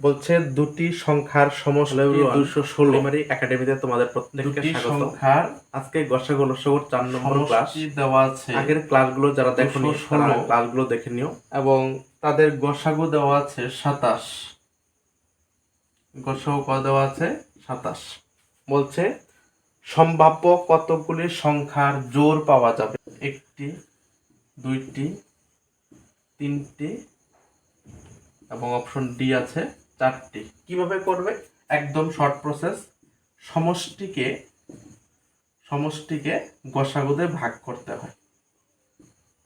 বলছে দুটি সংখ্যার সমষ্টি দুশো ষোলো। একাডেমিতে তোমাদের প্রত্যেককে স্বাগত। সংখ্যার আজকে গসাগো লসগোর চার নম্বর ক্লাস দেওয়া আছে আগের ক্লাসগুলো যারা দেখো। ক্লাসগুলো দেখে নিও। এবং তাদের গসাগু দেওয়া আছে সাতাশ। গসাগু কত দেওয়া আছে সাতাশ। বলছে সম্ভাব্য কতগুলি সংখ্যার জোর পাওয়া যাবে? একটি দুইটি তিনটি এবং অপশন ডি আছে। চারটি। কীভাবে করবে? একদম শর্ট প্রসেস সমষ্টিকে সমষ্টিকে গসাগুদে ভাগ করতে হয়।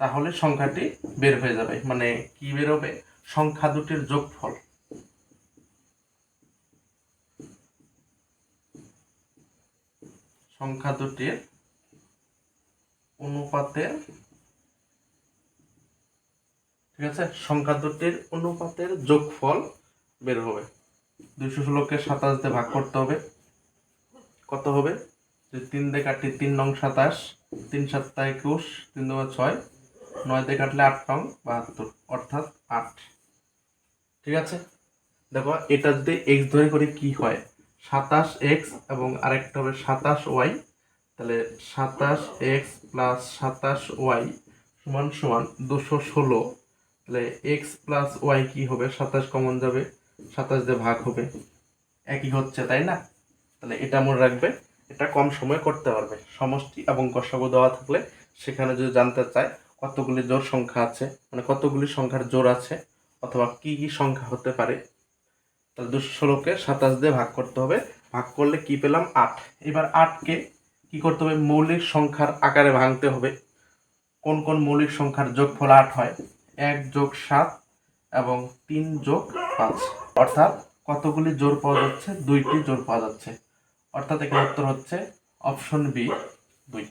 তাহলে সংখ্যাটি বের হয়ে যাবে। মানে কি বেরোবে? সংখ্যা দুটির যোগফল। সংখ্যা দুটির অনুপাতের, ঠিক আছে? সংখ্যা দুটির অনুপাতের যোগফল বের হবে। দুইশো ষোলোকে সাতাশ দিয়ে ভাগ করতে হবে। কত হবে? যে তিন দিয়ে কাটলে তিন নং সাতাশ, তিন সাতটা একুশ, তিন দু ছয়, নয় দিয়ে কাটলে আট নং বাহাত্তর, অর্থাৎ আট। ঠিক আছে? দেখো, এটা যদি এক্স ধরে করে কি হয়? সাতাশ এক্স এবং আরেকটা হবে সাতাশ ওয়াই তাহলে সাতাশ এক্স প্লাস সাতাশ ওয়াই সমান সমান দুশো ষোলো। তাহলে এক্স প্লাস ওয়াই কি হবে? সাতাশ কমন যাবে সাতাশ দিয়ে ভাগ হবে। একই হচ্ছে, তাই না? তাহলে এটা মনে রাখবে, এটা কম সময়ে করতে পারবে। সমষ্টি এবং গসাগু দেওয়া থাকলে সেখানে যদি জানতে চায় কতগুলি জোর সংখ্যা আছে মানে কতগুলি সংখ্যার জোর আছে, অথবা কি কি সংখ্যা হতে পারে, তাহলে দুশো ষোলোকে সাতাশ দিয়ে ভাগ করতে হবে। ভাগ করলে কি পেলাম? আট। এবার আটকে কি করতে হবে? মৌলিক সংখ্যার আকারে ভাঙতে হবে। কোন কোন মৌলিক সংখ্যার যোগফল আট হয়? এক যোগ সাত এবং তিন যোগ পাঁচ। অর্থাৎ কতগুলি জোর পাওয়া যাচ্ছে? দুইটি জোর পাওয়া যাচ্ছে। অর্থাৎ এখানে উত্তর হচ্ছে অপশন বি, দুই।